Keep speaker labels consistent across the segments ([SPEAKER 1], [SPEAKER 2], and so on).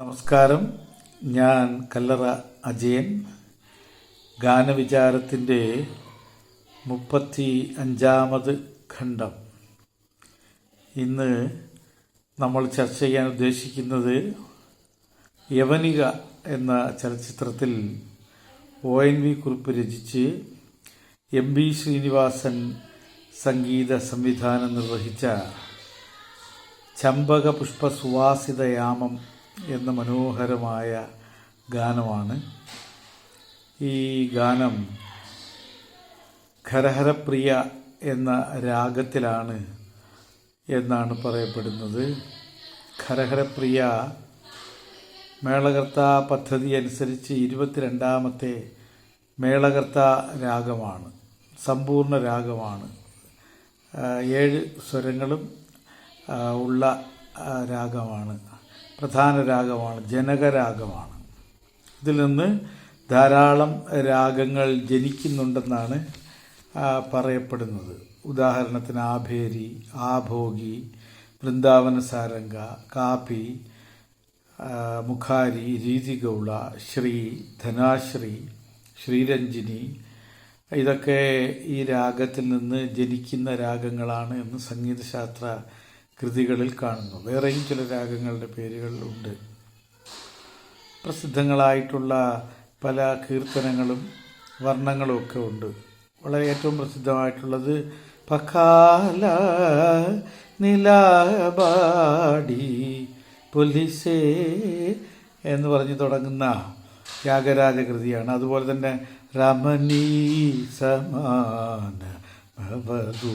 [SPEAKER 1] നമസ്കാരം. ഞാൻ കല്ലറ അജയൻ. ഗാനവിചാരത്തിന്റെ മുപ്പത്തി അഞ്ചാമത് ഖണ്ഡം. ഇന്ന് നമ്മൾ ചർച്ച ചെയ്യാൻ ഉദ്ദേശിക്കുന്നത് യവനിക എന്ന ചലച്ചിത്രത്തിൽ ഒ എൻ വി കുറിപ്പ് രചിച്ച് എം ബി ശ്രീനിവാസൻ സംഗീത സംവിധാനം നിർവഹിച്ച ചമ്പക പുഷ്പ സുവാസിതയാമം എന്ന മനോഹരമായ ഗാനമാണ്. ഈ ഗാനം ഖരഹരപ്രിയ എന്ന രാഗത്തിലാണ് എന്നാണ് പറയപ്പെടുന്നത്. ഖരഹരപ്രിയ മേളകർത്ത പദ്ധതി അനുസരിച്ച് ഇരുപത്തിരണ്ടാമത്തെ മേളകർത്ത രാഗമാണ്. സമ്പൂർണ രാഗമാണ്. ഏഴ് സ്വരങ്ങളും ഉള്ള രാഗമാണ്. പ്രധാന രാഗമാണ് ജനകരാഗമാണ്. ഇതിൽ നിന്ന് ധാരാളം രാഗങ്ങൾ ജനിക്കുന്നുണ്ടെന്നാണ് പറയപ്പെടുന്നത്. ഉദാഹരണത്തിന് ആഭേരി ആഭോഗി വൃന്ദാവന സാരംഗ കാപ്പി മുഖാരി രീതിഗൗള ശ്രീ ധനാശ്രീ ശ്രീരഞ്ജിനി. ഇതൊക്കെ ഈ രാഗത്തിൽ നിന്ന് ജനിക്കുന്ന രാഗങ്ങളാണ് എന്ന് സംഗീതശാസ്ത്ര കൃതികളിൽ കാണുന്നു. വേറെയും ചില രാഗങ്ങളുടെ പേരുകളുണ്ട് പ്രസിദ്ധങ്ങളായിട്ടുള്ള പല കീർത്തനങ്ങളും വർണങ്ങളും ഒക്കെ ഉണ്ട്. വളരെ ഏറ്റവും പ്രസിദ്ധമായിട്ടുള്ളത് പക്കാല നിലാബാടി പൊലിസേ എന്ന് പറഞ്ഞ് തുടങ്ങുന്ന ത്യാഗരാജ കൃതിയാണ്. അതുപോലെ തന്നെ രമണീ സമാന ഭവതൂ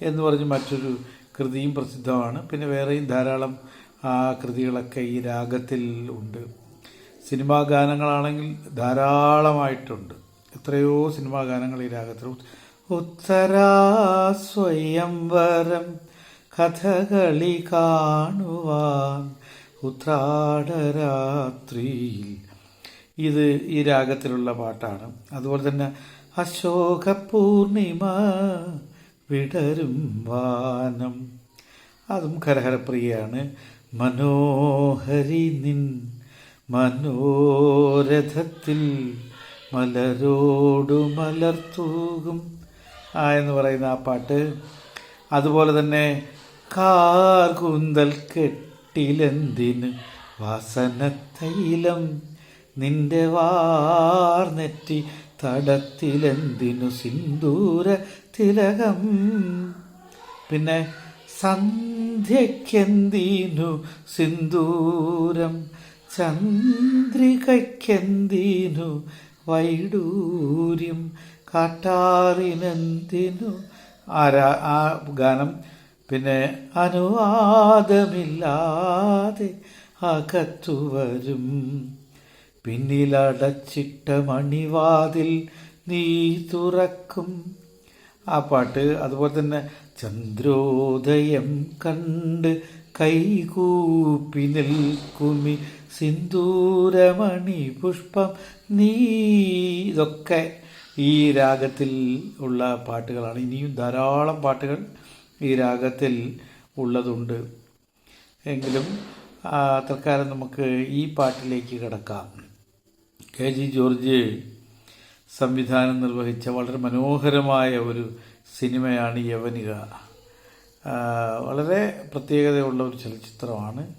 [SPEAKER 1] എന്ന് പറഞ്ഞ് മറ്റൊരു കൃതിയും പ്രസിദ്ധമാണ്. പിന്നെ വേറെയും ധാരാളം കൃതികളൊക്കെ ഈ രാഗത്തിൽ ഉണ്ട്. സിനിമാ ഗാനങ്ങളാണെങ്കിൽ ധാരാളമായിട്ടുണ്ട്. എത്രയോ സിനിമാ ഗാനങ്ങൾ ഈ രാഗത്തിൽ ഉത്തരാ സ്വയംവരം കഥകളി കാണുവാൻ ഉത്രാടരാത്രിയിൽ. ഇത് ഈ രാഗത്തിലുള്ള പാട്ടാണ്. അതുപോലെ തന്നെ അശോക പൂർണിമ വിടരും വാനം. അതും കരഹരപ്രിയാണ് മനോഹരി നിൻ മനോരഥത്തിൽ മലരോടു മലർത്തൂകും. ആ എന്ന് പറയുന്ന ആ പാട്ട്. അതുപോലെ തന്നെ കാർകൂന്തൽ കെട്ടിലെന്തിന് വാസനത്തൈലം നിന്റെ വാർനെറ്റി തടത്തിലെന്തിനു സിന്ദൂര തിലകം. പിന്നെ സന്ധ്യക്കെന്തീനു സിന്ദൂരം? ചന്ദ്രികയ്ക്കെന്തീനു വൈഡൂര്യം? കാട്ടാറിനെന്തിനു ആരാ ആ ഗാനം? പിന്നെ അനുവാദമില്ലാതെ അകത്തു വരും പിന്നിലടച്ചിട്ട മണിവാതിൽ നീ തുറക്കും. ആ പാട്ട്. അതുപോലെ തന്നെ ചന്ദ്രോദയം കണ്ട് കൈകൂപ്പി നിൽക്കുമി. സിന്ദൂരമണി പുഷ്പം നീ. ഇതൊക്കെ ഈ രാഗത്തിൽ ഉള്ള പാട്ടുകളാണ്. ഇനിയും ധാരാളം പാട്ടുകൾ ഈ രാഗത്തിൽ ഉള്ളതുണ്ട്. എങ്കിലും തൽക്കാലം നമുക്ക് ഈ പാട്ടിലേക്ക് കിടക്കാം. കെ ജി ജോർജ് സംവിധാനം നിർവഹിച്ച വളരെ മനോഹരമായ ഒരു സിനിമയാണ് യവനിക. വളരെ പ്രത്യേകതയുള്ള ഒരു ചലച്ചിത്രമാണ്.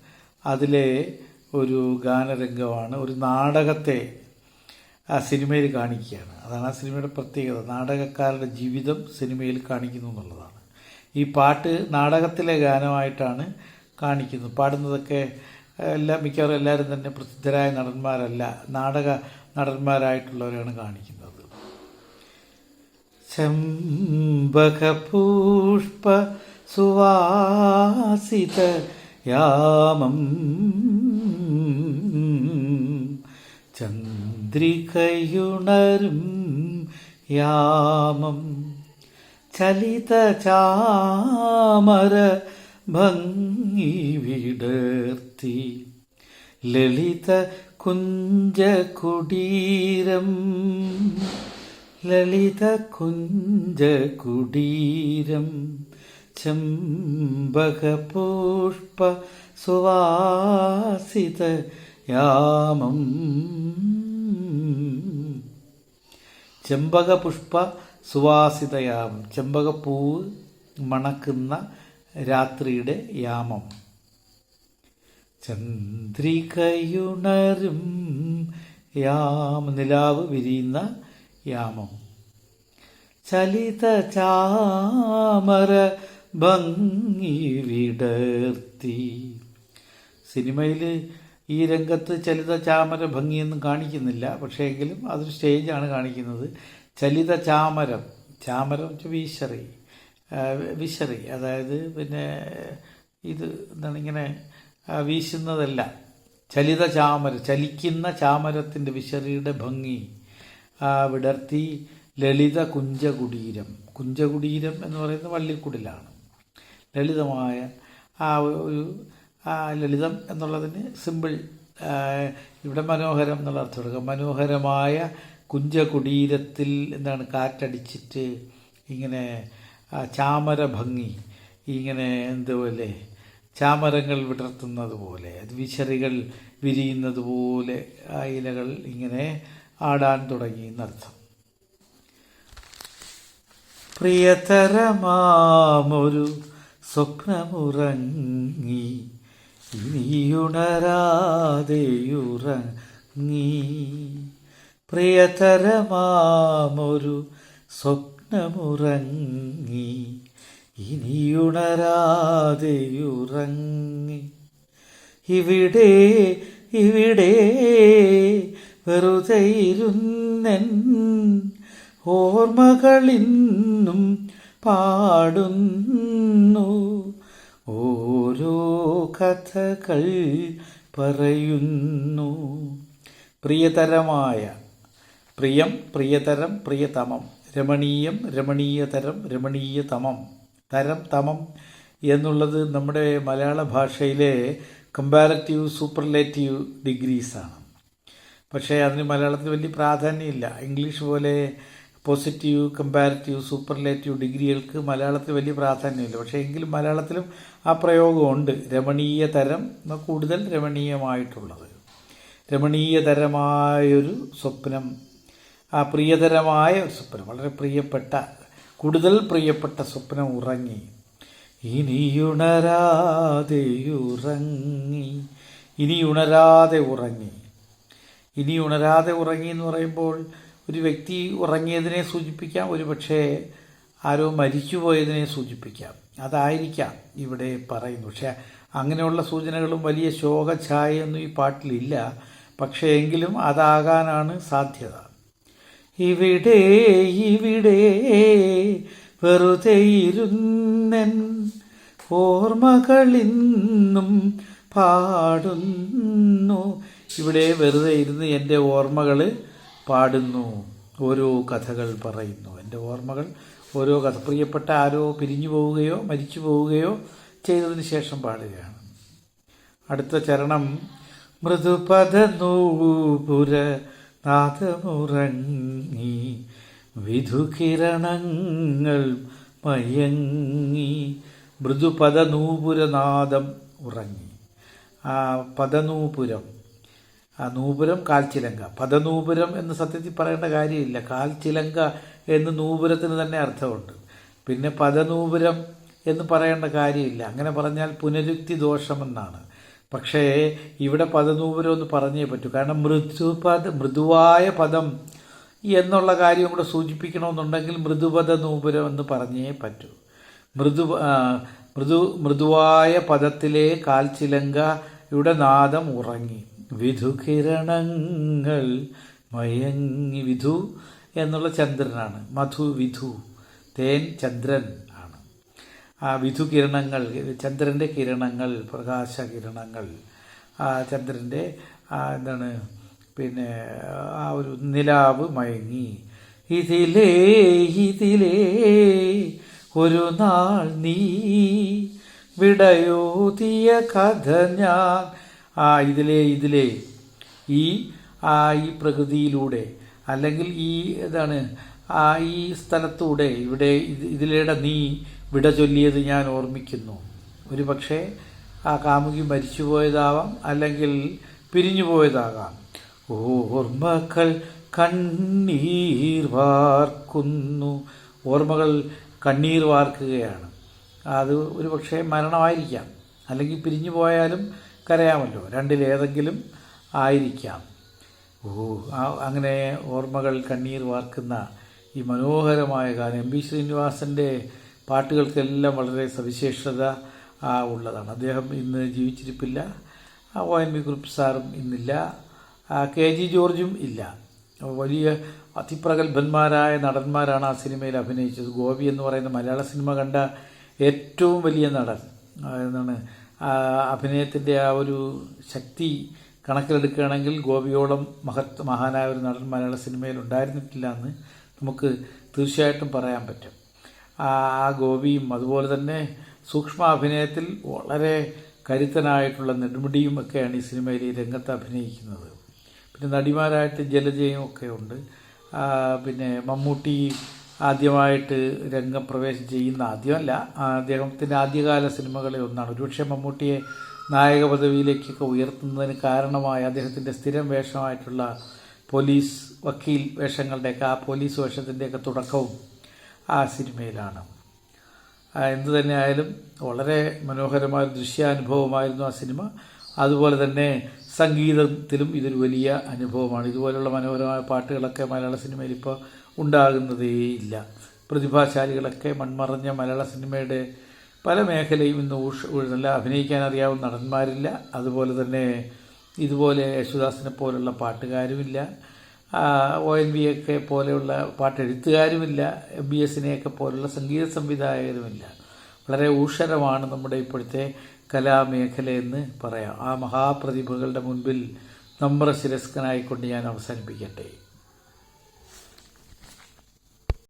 [SPEAKER 1] അതിലെ ഒരു ഗാനരംഗമാണ് ഒരു നാടകത്തെ ആ സിനിമയിൽ കാണിക്കുകയാണ്. അതാണ് ആ സിനിമയുടെ പ്രത്യേകത. നാടകക്കാരുടെ ജീവിതം സിനിമയിൽ കാണിക്കുന്നു എന്നുള്ളതാണ്. ഈ പാട്ട് നാടകത്തിലെ ഗാനമായിട്ടാണ് കാണിക്കുന്നത്. പാടുന്നതൊക്കെ എല്ലാ മിക്കവാറും എല്ലാവരും തന്നെ പ്രസിദ്ധരായ നടന്മാരല്ല നാടക നടന്മാരായിട്ടുള്ളവരാണ് കാണിക്കുന്നത്. ചെമ്പകപുഷ്പ സുവാസിത യാമം ചന്ദ്രികയുണരും യാമം ചലിത ചാമര ഭംഗി വിടർത്തി ലളിത കുഞ്ചകുടീരം ലളിത കുഞ്ചകുടീരം ചെമ്പകപുഷ്പ സുവാസിത യാമം. ചെമ്പകപുഷ്പ സുവാസിതയാമം ചെമ്പകപ്പൂവ് മണക്കുന്ന രാത്രിയുടെ യാമം. ചന്ദ്രികയുണരും യാമ നിലാവ് വിരിയുന്ന യാമം ചലിത ചാമര ഭംഗി വിടർത്തി. സിനിമയിൽ ഈ രംഗത്ത് ചലിത ചാമര ഭംഗിയൊന്നും കാണിക്കുന്നില്ല. പക്ഷേ എങ്കിലും അതൊരു സ്റ്റേജാണ് കാണിക്കുന്നത്. ചലിത ചാമരം. ചാമരം വീശറി. വിശറി. അതായത് പിന്നെ ഇത് എന്താണ് ഇങ്ങനെ വീശുന്നതല്ല. ചലിത ചാമര. ചലിക്കുന്ന ചാമരത്തിന്റെ വിശറിയുടെ ഭംഗി. വിടർത്തി ലളിത കുഞ്ചകുടീരം. കുഞ്ചകുടീരം എന്ന് പറയുന്നത് വള്ളിക്കുടിലാണ്. ലളിതമായ ആ ഒരു ആ ലളിതം എന്നുള്ളതിന് സിമ്പിൾ ആ, ഇവിടെ മനോഹരം എന്നുള്ള അർത്ഥം മനോഹരമായ കുഞ്ചകുടീരത്തിൽ എന്താണ് കാറ്റടിച്ചിട്ട് ഇങ്ങനെ ആ ചാമര ഭംഗി ഇങ്ങനെ എന്തുപോലെ ചാമരങ്ങൾ വിടർത്തുന്നത് പോലെ വിശറികൾ വിരിയുന്നത് പോലെ ആ ഇലകൾ ഇങ്ങനെ ആടാൻ തുടങ്ങി എന്നർത്ഥം. പ്രിയതരമാമൊരു സ്വപ്നമുറങ്ങി ഇനിയുണരാതെയുറങ്ങി. പ്രിയതരമാമൊരു സ്വപ്നമുറങ്ങി ഇനിയുണരാതെയുറങ്ങി. ഇവിടെ ഇവിടെ വെറുതെ ഇരുന്നെൻ ഓർമ്മകളിന്നും പാടുന്നു. ഓരോ കഥകൾ പറയുന്നു. പ്രിയതരമായ പ്രിയം പ്രിയതരം പ്രിയതമം രമണീയം രമണീയതരം രമണീയതമം തരം തമം എന്നുള്ളത് നമ്മുടെ മലയാള ഭാഷയിലെ കമ്പാരറ്റീവ് സൂപ്പർലേറ്റീവ് ഡിഗ്രീസാണ് പക്ഷേ അതിന് മലയാളത്തിൽ വലിയ പ്രാധാന്യമില്ല. ഇംഗ്ലീഷ് പോലെ പോസിറ്റീവ് കമ്പാരിറ്റീവ് സൂപ്പർലേറ്റീവ് ഡിഗ്രികൾക്ക് മലയാളത്തിൽ വലിയ പ്രാധാന്യമില്ല. പക്ഷേ എങ്കിലും മലയാളത്തിലും ആ പ്രയോഗമുണ്ട്. രമണീയ തരം കൂടുതൽ രമണീയമായിട്ടുള്ളത്. രമണീയതരമായൊരു സ്വപ്നം ആ പ്രിയതരമായ ഒരു സ്വപ്നം വളരെ പ്രിയപ്പെട്ട കൂടുതൽ പ്രിയപ്പെട്ട സ്വപ്നം ഉറങ്ങി ഇനിയുണരാതെ ഉറങ്ങി ഇനിയുണരാതെ ഉറങ്ങി ഇനി ഉണരാതെ ഉറങ്ങി എന്ന് പറയുമ്പോൾ ഒരു വ്യക്തി ഉറങ്ങിയതിനെ സൂചിപ്പിക്കാം ഒരു പക്ഷേ ആരോ മരിച്ചുപോയതിനെ സൂചിപ്പിക്കാം. അതായിരിക്കാം ഇവിടെ പറയുന്നു പക്ഷേ അങ്ങനെയുള്ള സൂചനകളും വലിയ ശോകഛായയൊന്നും ഈ പാട്ടിലില്ല. പക്ഷേ എങ്കിലും അതാകാനാണ് സാധ്യത. ഇവിടെ ഇവിടെ വെറുതെ ഇരുന്നൻ ഓർമ്മകളിന്നും പാടുന്നു. ഇവിടെ വെറുതെ ഇരുന്ന് എന്റെ ഓർമ്മകൾ പാടുന്നു. ഓരോ കഥകൾ പറയുന്നു. എന്റെ ഓർമ്മകൾ ഓരോ കഥ. പ്രിയപ്പെട്ട ആരോ പിരിഞ്ഞു പോവുകയോ മരിച്ചു പോവുകയോ ചെയ്തതിന് ശേഷം പാടുകയാണ്. അടുത്ത ചരണം. മൃദുപദ നൂപുര നാദമുറങ്ങി വിധുകിരണങ്ങൾ മയങ്ങി മൃദുപദ നൂപുരനാദം ഉറങ്ങി. ആ പദനൂപുരം നൂപുരം കാൽച്ചിലങ്ക. പദനൂപുരം എന്ന് സത്യത്തിൽ പറയേണ്ട കാര്യമില്ല. കാൽച്ചിലങ്ക എന്ന് നൂപുരത്തിന് തന്നെ അർത്ഥമുണ്ട്. പിന്നെ പദനൂപുരം എന്ന് പറയേണ്ട കാര്യമില്ല. അങ്ങനെ പറഞ്ഞാൽ പുനരുക്തി ദോഷമെന്നാണ്. പക്ഷേ ഇവിടെ പദനൂപുരം എന്ന് പറഞ്ഞേ പറ്റൂ. കാരണം മൃദുപദ മൃദുവായ പദം എന്നുള്ള കാര്യം കൂടെ സൂചിപ്പിക്കണമെന്നുണ്ടെങ്കിൽ മൃദുപദ നൂപുരം എന്ന് പറഞ്ഞേ പറ്റൂ. മൃദു മൃദു മൃദുവായ പദത്തിലെ കാൽച്ചിലങ്ക ഇവിടെ നാദം ഉറങ്ങി. വിധുകിരണങ്ങൾ മയങ്ങി വിധു എന്നുള്ള ചന്ദ്രനാണ്. മധു വിധു. തേൻ ചന്ദ്രൻ ആണ്. ആ വിധു കിരണങ്ങൾ ചന്ദ്രന്റെ കിരണങ്ങൾ പ്രകാശ കിരണങ്ങൾ ആ ചന്ദ്രന്റെ എന്താണ് പിന്നെ ആ ഒരു നിലാവ് മയങ്ങി. ഇതിലേ ഇതിലേ ഒരു നാൾ നീ വിടയോതിയ കഥ ഞാൻ ഇതിലേ ഇതിലെ ഈ ആ ഈ പ്രകൃതിയിലൂടെ അല്ലെങ്കിൽ ഈ ഇതാണ് ആ ഈ സ്ഥലത്തൂടെ ഇവിടെ ഇതിലൂടെ നീ വിട ചൊല്ലിയത് ഞാൻ ഓർമ്മിക്കുന്നു. ഒരു പക്ഷേ ആ കാമുകി മരിച്ചുപോയതാവാം അല്ലെങ്കിൽ പിരിഞ്ഞു പോയതാകാം ഓർമ്മകൾ കണ്ണീർ വാർക്കുന്നു. ഓർമ്മകൾ കണ്ണീർ വാർക്കുകയാണ്. അത് ഒരു പക്ഷേ മരണമായിരിക്കാം. അല്ലെങ്കിൽ പിരിഞ്ഞു പോയാലും കരയാമല്ലോ. രണ്ടിലേതെങ്കിലും ആയിരിക്കാം. ഓ അങ്ങനെ ഓർമ്മകൾ കണ്ണീർ വാർക്കുന്ന ഈ മനോഹരമായ ഗാനം. എം ബി ശ്രീനിവാസന്റെ പാട്ടുകൾക്കെല്ലാം വളരെ സവിശേഷത ഉള്ളതാണ്. അദ്ദേഹം ഇന്ന് ജീവിച്ചിരിപ്പില്ല. ഒ എൻ വി ഗ്രൂപ്പ് സാറും ഇന്നില്ല. കെ ജി ജോർജും ഇല്ല. വലിയ അതിപ്രഗത്ഭന്മാരായ നടന്മാരാണ് ആ സിനിമയിൽ അഭിനയിച്ചത്. ഗോപി എന്ന് പറയുന്ന മലയാള സിനിമ കണ്ട ഏറ്റവും വലിയ നടൻ എന്നാണ് അഭിനയത്തിന്റെ ആ ഒരു ശക്തി കണക്കിലെടുക്കുകയാണെങ്കിൽ ഗോപിയോളം മഹത് മഹാനായ ഒരു നടൻ മലയാള സിനിമയിൽ ഉണ്ടായിരുന്നിട്ടില്ല എന്ന് നമുക്ക് തീർച്ചയായിട്ടും പറയാൻ പറ്റും. ആ ഗോപിയും അതുപോലെ തന്നെ സൂക്ഷ്മ അഭിനയത്തിൽ വളരെ കരുത്തനായിട്ടുള്ള നെടുമുടിയും ഒക്കെയാണ് ഈ സിനിമയിൽ ഈ രംഗത്ത് അഭിനയിക്കുന്നത്. പിന്നെ നടിമാരായിട്ട് ജലജയും ഒക്കെ ഉണ്ട്. പിന്നെ മമ്മൂട്ടി ആദ്യമായിട്ട് രംഗപ്രവേശം ചെയ്യുന്ന ആദ്യമല്ല. അദ്ദേഹത്തിന്റെ ആദ്യകാല സിനിമകളിൽ ഒന്നാണ്. ഒരുപക്ഷെ മമ്മൂട്ടിയെ നായക പദവിയിലേക്കൊക്കെ ഉയർത്തുന്നതിന് കാരണമായ അദ്ദേഹത്തിന്റെ സ്ഥിരം വേഷമായിട്ടുള്ള പോലീസ് വക്കീൽ വേഷങ്ങളുടെയൊക്കെ ആ പോലീസ് വേഷത്തിന്റെയൊക്കെ തുടക്കവും ആ സിനിമയിലാണ്. എന്തു തന്നെയായാലും വളരെ മനോഹരമായ ദൃശ്യാനുഭവമായിരുന്നു ആ സിനിമ. അതുപോലെ തന്നെ സംഗീതത്തിലും ഇതൊരു വലിയ അനുഭവമാണ്. ഇതുപോലുള്ള മനോഹരമായ പാട്ടുകളൊക്കെ മലയാള സിനിമയിൽ ഇപ്പോൾ ഉണ്ടാകുന്നതേയില്ല പ്രതിഭാശാലികളൊക്കെ മൺമറഞ്ഞ മലയാള സിനിമയുടെ പല മേഖലയും ഇന്ന് ഊഷ നല്ല അഭിനയിക്കാൻ അറിയാവുന്ന നടന്മാരില്ല. അതുപോലെ തന്നെ ഇതുപോലെ യേശുദാസിനെ പോലുള്ള പാട്ടുകാരുമില്ല. ഒ എൻ വി ഒക്കെ പോലെയുള്ള പാട്ടെഴുത്തുകാരുമില്ല. എം ബി എസിനെയൊക്കെ പോലുള്ള സംഗീത സംവിധായകരുമില്ല. വളരെ ഊഷരമാണ് നമ്മുടെ ഇപ്പോഴത്തെ കലാമേഖലയെന്ന് പറയാം. ആ മഹാപ്രതിഭകളുടെ മുൻപിൽ നമ്രശിരസ്കനായിക്കൊണ്ട് ഞാൻ അവസാനിപ്പിക്കട്ടെ.